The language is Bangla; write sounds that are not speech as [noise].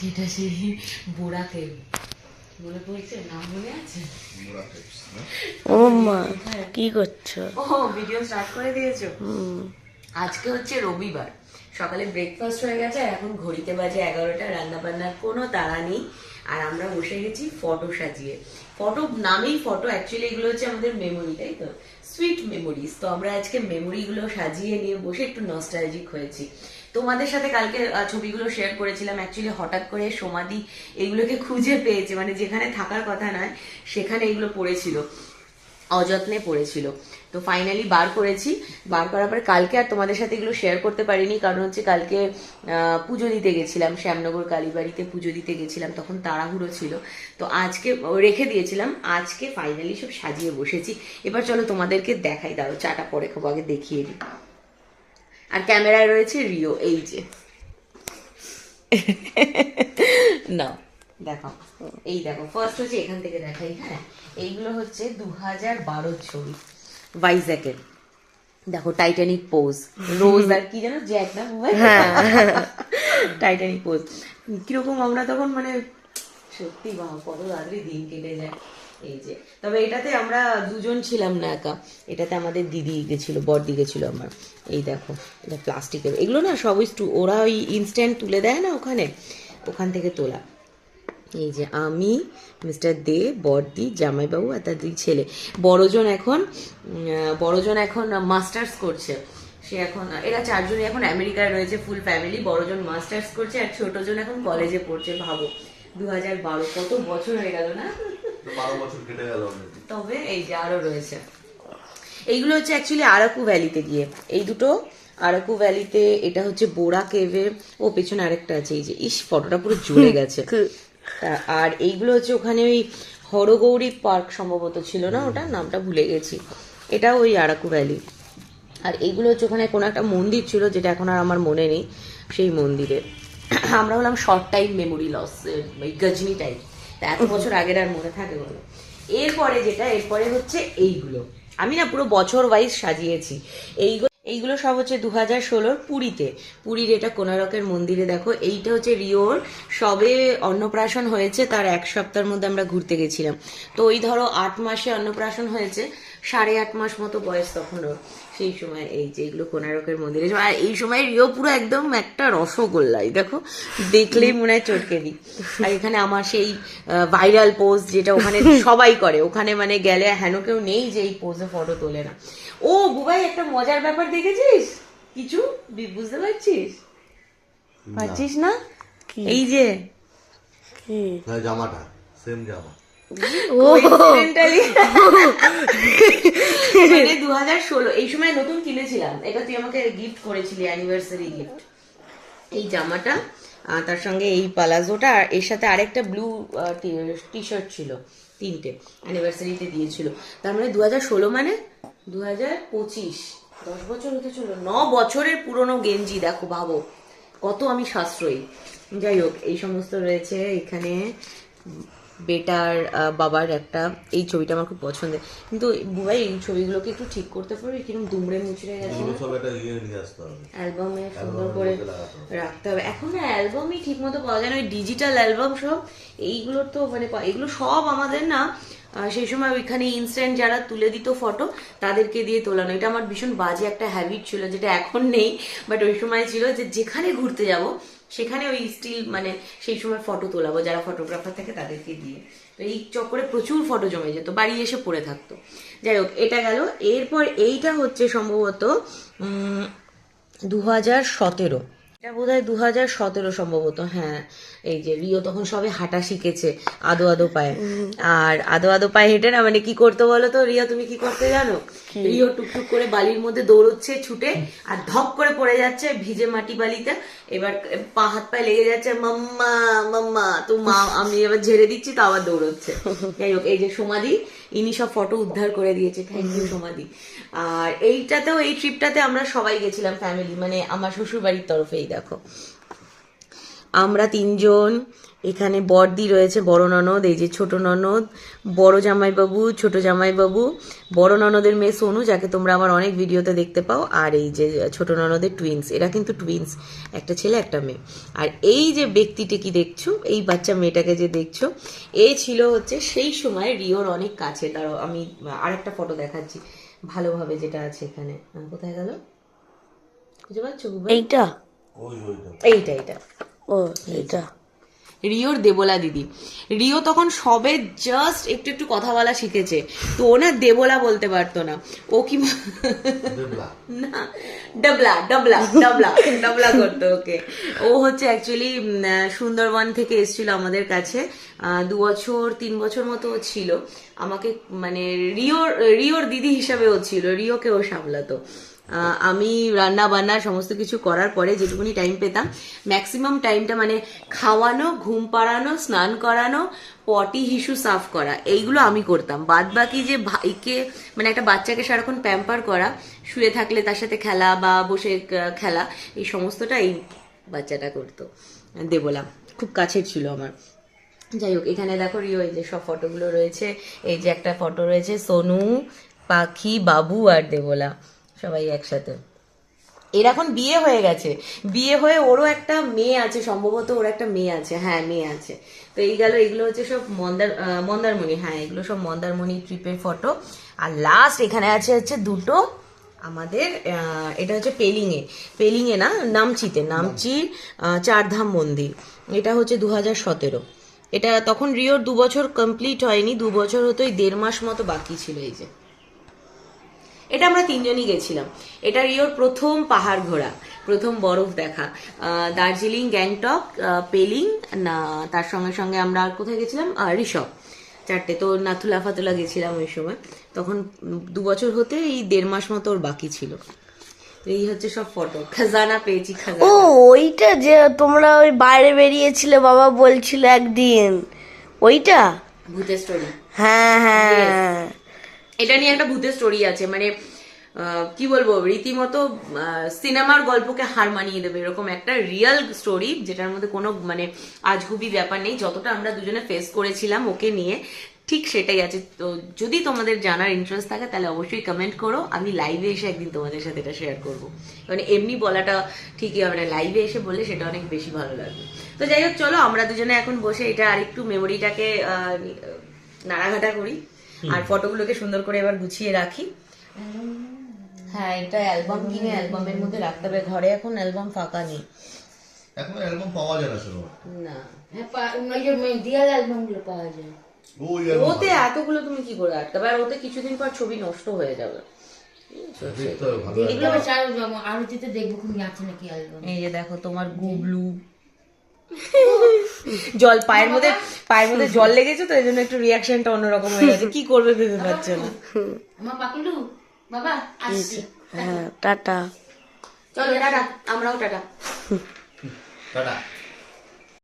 যেটা সেই বোড়াতে মনে পড়ছে? নাম মনে আছে? ও মা কি করছ? ও ভিডিও স্টার্ট করে দিয়েছ? আজকে হচ্ছে রবিবার। সকালে ব্রেকফাস্ট হয়ে গেছে এখন ঘড়িতে বাজে এগারোটা রান্না বান্নার কোনো তাড়া নেই। আর আমরা বসে গেছি ফটো সাজিয়ে। ফটো নামেই ফটো অ্যাকচুয়ালি এগুলো হচ্ছে আমাদের মেমোরি তাই তো? সুইট মেমোরিজ তো আমরা আজকে মেমোরিগুলো সাজিয়ে নিয়ে বসে একটু নস্টালজিক হয়েছি। তোমাদের সাথে কালকে ছবিগুলো শেয়ার করেছিলাম। অ্যাকচুয়ালি হঠাৎ করে সমাধি এগুলোকে খুঁজে পেয়েছে। মানে যেখানে থাকার কথা নয়, সেখানে এগুলো পড়েছিল। অযত্নে পড়েছিল। তো ফাইনালি বার করেছি। বার করার পরে কালকে আর তোমাদের সাথে এগুলো শেয়ার করতে পারিনি। কারণ হচ্ছে কালকে পুজো দিতে গেছিলাম। শ্যামনগর কালীবাড়িতে পুজো দিতে গেছিলাম। তখন তাড়াহুড়ো ছিল। তো আজকে রেখে দিয়েছিলাম। আজকে ফাইনালি সব সাজিয়ে বসেছি। এবার চলো তোমাদেরকে দেখাই। দাও চাটা পরে খাব, আগে দেখিয়ে দিই। আর ক্যামেরায় রয়েছে রিও এই যে। [laughs] না। দেখো এই দেখো ফার্স্ট হচ্ছে এখান থেকে দেখাই হ্যাঁ? এইগুলো হচ্ছে দু হাজার বারোর ছবি। ভাইজ্যাকের দেখো টাইটানিক পোজ রোজ আর কি জানো জ্যাক না টাইটানিক পোজ [laughs] কীরকম আমরা তখন মানে সত্যি বা কত তাড়াতাড়ি দিন কেটে যায়। এই যে, তবে এটাতে আমরা দুজন ছিলাম না একা। এটাতে আমাদের দিদি গেছিল, বড়দি গেছিল আমার। এই দেখো, এটা প্লাস্টিকের। এগুলো না স্টু- ওরা ওই ইনস্ট্যান্ট তুলে দেয় না ওখানে? ওখান থেকে তোলা। এই যে আমি মিস্টার দে, বড়দি, জামাইবাবু আর তার দুই ছেলে। বড়জন এখন বড়জন এখন মাস্টার্স করছে। সে এখন, এরা চারজনই এখন আমেরিকায় রয়েছে ফুল ফ্যামিলি বড়জন মাস্টার্স করছে আর ছোটজন এখন কলেজে পড়ছে, ভাবো। দু হাজার বারো, কত বছর হয়ে গেল না? বারো বছর কেটে গেল already। তবে এই যে আরও রয়েছে। এইগুলো হচ্ছে অ্যাকচুয়ালি আরাকু ভ্যালিতে গিয়ে। এই দুটো আরাকু ভ্যালিতে এটা হচ্ছে বোরা কেভে ও পেছনে আরেকটা আছে এই যে ইস ফটোটা পুরো জ্বলে গেছে। [laughs] আর এইগুলো হচ্ছে ওখানে ওই হরগৌরী পার্ক সম্ভবত ছিল না ওটা? নামটা ভুলে গেছি। এটা ওই আরাকু ভ্যালি আর এইগুলো হচ্ছে ওখানে কোনো একটা মন্দির ছিল যেটা এখন আর আমার মনে নেই সেই মন্দিরে। আমরা হলাম short time memory loss Ghajini type এত বছর আগের আর মনে থাকে বলো। এরপরে যেটা, এরপরে হচ্ছে এইগুলো। আমি না পুরো বছর ওয়াইজ সাজিয়েছি। এইগুলো এইগুলো সব হচ্ছে দু হাজার ষোলোর পুরীতে। পুরীর এটা কোনারকের মন্দিরে দেখো, এইটা হচ্ছে রিওর। সবে অন্নপ্রাশন হয়েছে, তার এক সপ্তাহের মধ্যে আমরা ঘুরতে গেছিলাম। তো ওই ধরো আট মাসে অন্নপ্রাশন হয়েছে, সাড়ে আট মাস মতো বয়স তখন সেই সময় এই যে এগুলো কোনারকের মন্দিরে আর এই সময় রিও পুরো একদম একটা রসগোল্লাই দেখো দেখলেই মনে হয় চটকে দিই আর এখানে আমার সেই ভাইরাল পোজ যেটা ওখানে [laughs] সবাই করে ওখানে মানে গেলে হেন কেউ নেই যে এই পোজে ফটো তোলে না। ও বুবাই একটা মজার ব্যাপার দেখেছিস? কিছু? বুঝতে পারছিস? পারছিস না? এই যে। জামাটা সেম জামা। [laughs] দু হাজার ষোলো এই সময় নতুন কিনেছিলাম। এটা তুই আমাকে গিফট করেছিলি অ্যানিভার্সারি গিফট এই জামাটা তার সঙ্গে এই পালাজোটা আর এর সাথে আরেকটা ব্লু টি শার্ট ছিল তিনটে অ্যানিভার্সারিতে দিয়েছিল। তার মানে দু হাজার ষোলো মানে দু হাজার পঁচিশ দশ বছর হতে চলো ন বছরের পুরনো গেঞ্জি দেখো ভাবো কত আমি সাশ্রয়ী। যাই হোক এই সমস্ত রয়েছে এখানে বেটার বাবার একটা এই ছবিটা আমার খুব পছন্দের। কিন্তু বুবাই এই ছবিগুলোকে একটু ঠিক করতে পারবি? কীরকম দুমড়ে মুচড়ে গেছে? ইয়ে অ্যালবামে সুন্দর করে। রাখতে হবে। এখন না অ্যালবামই ঠিক মতো পাওয়া যায় না। ওই ডিজিটাল অ্যালবাম সব এইগুলো তো মানে এগুলো সব আমাদের না সেই সময় ওইখানে ইনস্ট্যান্ট যারা তুলে দিত ফটো তাদেরকে দিয়ে তোলানো। এটা আমার ভীষণ বাজে একটা হ্যাবিট ছিল যেটা এখন নেই বাট ওই সময় ছিল যে যেখানে ঘুরতে যাব সেখানে ওই স্টিল মানে সেই সময় ফটো তোলাবো, যারা ফটোগ্রাফার থাকে তাদেরকে দিয়ে। তো এই চক্করে প্রচুর ফটো জমে যেত, বাড়ি এসে পড়ে থাকতো। যাই হোক, এটা গেল। এরপর এইটা হচ্ছে সম্ভবত দু হাজার সতেরো। এটা বোধ হয় দু হাজার সতেরো সম্ভবত হ্যাঁ। এই যে রিও তখন সবে হাঁটা শিখেছে আদো আদো পায়ে। আর আদো আদো পায়ে হেঁটে না মানে কি করতে বলো তো রিয়া তুমি কি করতে জানো? রিও টুকটুক করে বালির মধ্যে দৌড়চ্ছে ছুটে আর ধপ করে পড়ে যাচ্ছে ভিজে মাটি বালিতে। এবার পা হাত পায়ে লেগে যাচ্ছে মাম্মা মাম্মা তো মা আমি এবার ঝেড়ে দিচ্ছি তো আবার দৌড়চ্ছে। [laughs] যাই হোক এই যে সমাধি ইনি সব ফটো উদ্ধার করে দিয়েছে। থ্যাংক ইউ সমাধি। আর এইটাতেও এই ট্রিপটাতে আমরা সবাই গেছিলাম ফ্যামিলি মানে আমার শ্বশুর বাড়ির তরফেই দেখো। আমরা তিনজন এখানে বড়দি রয়েছে বড় ননদ এই যে ছোট ননদ বড় জামাইবাবু ছোট জামাইবাবু বড় ননদের মেয়ে সোনু যাকে তোমরা আমার অনেক ভিডিওতে দেখতে পাও আর এই যে ছোট ননদের টুইন্স এরা কিন্তু টুইন্স একটা ছেলে একটা মেয়ে। আর এই যে ব্যক্তিটি কি দেখছ এই বাচ্চা মেয়েটাকে যে দেখছ এ ছিল হচ্ছে সেই সময় রিওর অনেক কাছে তার আমি আরেকটা ফটো দেখাচ্ছি ভালোভাবে যেটা আছে এখানে। কোথায় গেল? বুঝতে পারছ এইটা? এইটা এইটা। ও এইটা রিওর দেবলা দিদি। রিও তখন সবে জাস্ট একটু একটু কথা বলা শিখেছে। তো ও না দেবলা বলতে পারতো না। ও কি না ডাবলা ডাবলা ডাবলা ডাবলা করতো ওকে। ও হচ্ছে অ্যাকচুয়ালি সুন্দরবন থেকে এসেছিল আমাদের কাছে। আহ, দু বছর তিন বছর মতো ও ছিল। আমাকে মানে রিওর রিওর দিদি হিসাবে ও ছিল। রিওকে ও সামলাতো। আমি রান্না বান্না সমস্ত কিছু করার পরে যেটুকুনি টাইম পেতাম ম্যাক্সিমাম টাইমটা মানে খাওয়ানো, ঘুম পাড়ানো, স্নান করানো পটি হিসু সাফ করা, এইগুলো আমি করতাম। বাদ বাকি যে ভাইকে মানে একটা বাচ্চাকে সারাক্ষণ প্যাম্পার করা, শুয়ে থাকলে তার সাথে খেলা বা বসে খেলা, এই সমস্তটা এই বাচ্চাটা করতো, দেবলা। খুব কাছের ছিল আমার। যাই হোক, এখানে দেখো রিও, এই যে সব ফটোগুলো রয়েছে, এই যে একটা ফটো রয়েছে, সোনু, পাখি, বাবু আর দেবলা। সবাই একসাথে। এর এখন বিয়ে হয়ে গেছে। বিয়ে হয়ে ওরও একটা মেয়ে আছে, সম্ভবত ওর একটা মেয়ে আছে। হ্যাঁ মেয়ে আছে। তো এই গেল, এগুলো হচ্ছে সব মন্দার মন্দারমণি। হ্যাঁ এগুলো সব মন্দারমণি ট্রিপের ফটো আর লাস্ট এখানে আছে হচ্ছে দুটো আমাদের এটা হচ্ছে পেলিংয়ে পেলিংয়ে না, নামচিতে নামচির চারধাম মন্দির। এটা হচ্ছে দু হাজার সতেরো। এটা তখন রিওর দু বছর কমপ্লিট হয়নি, দু বছর হতো দেড় মাস মতো বাকি ছিল এই যে। এটা আমরা তিনজনই গেছিলাম। এটা রিওর প্রথম পাহাড় ঘোরা প্রথম বরফ দেখা। দার্জিলিং গ্যাংটক পেলিং না তার সঙ্গে সঙ্গে আমরা আর কোথায় গেছিলাম? আহ, ঋষভ চারটে। তো নাথুলা ফাতুলা গেছিলাম ওই সময়। তখন দু বছর হতে এই দেড় মাস মতো ওর বাকি ছিল। এই হচ্ছে সব ফটো খাজানা পেয়েছি ও ওইটা যে তোমরা ওই বাইরে বেরিয়েছিলে বাবা বলছিল একদিন। ওইটা? ভূতের স্টোরি হ্যাঁ হ্যাঁ। এটা নিয়ে একটা ভূতের স্টোরি আছে মানে কি বলব, রীতিমতো সিনেমার গল্পকে হার মানিয়ে দেবে, এরকম একটা রিয়েল স্টোরি যেটার মধ্যে কোনো মানে আজগুবি ব্যাপার নেই, যতটা আমরা দুজনে ফেস করেছিলাম ওকে নিয়ে, ঠিক সেটাই আছে। তো যদি তোমাদের জানার ইন্টারেস্ট থাকে, তাহলে অবশ্যই কমেন্ট করো, আমি লাইভে এসে একদিন তোমাদের সাথে এটা শেয়ার করব। মানে এমনি বলাটা ঠিকই হবে না লাইভে এসে বললে সেটা অনেক বেশি ভালো লাগবে। তো যাই হোক, চলো, আমরা দুজনে এখন বসে এটা আরেকটু মেমোরিটাকে নাড়াঘাটা করি। আর ফটোগুলোকে সুন্দর করে এবার গুছিয়ে রাখি। হ্যাঁ এটা অ্যালবাম কিনে অ্যালবামের মধ্যে রাখতে হবে। ঘরে এখন অ্যালবাম ফাঁকা নেই। এখন অ্যালবাম পাওয়া যায় না সেরকম। না। হ্যাঁ অ্যালবামগুলো পাওয়া যায়। ওতে এতগুলো তুমি কি করে আটকাবে আর ওতে কিছুদিন পর ছবি নষ্ট হয়ে যাবে। আরতিতে দেখব আছে নাকি অ্যালবাম। এই যে দেখো তোমার গুবলু। [laughs] জল পায়ের মধ্যে পায়ের মধ্যে জল লেগেছে তো এই জন্য একটু রিয়াকশনটা অন্যরকম হয়ে গেছে। কি করবে ভেবে পাচ্ছে না। বাবা হ্যাঁ টাটা। চলো টাটা আমরাও টাটা। টাটা।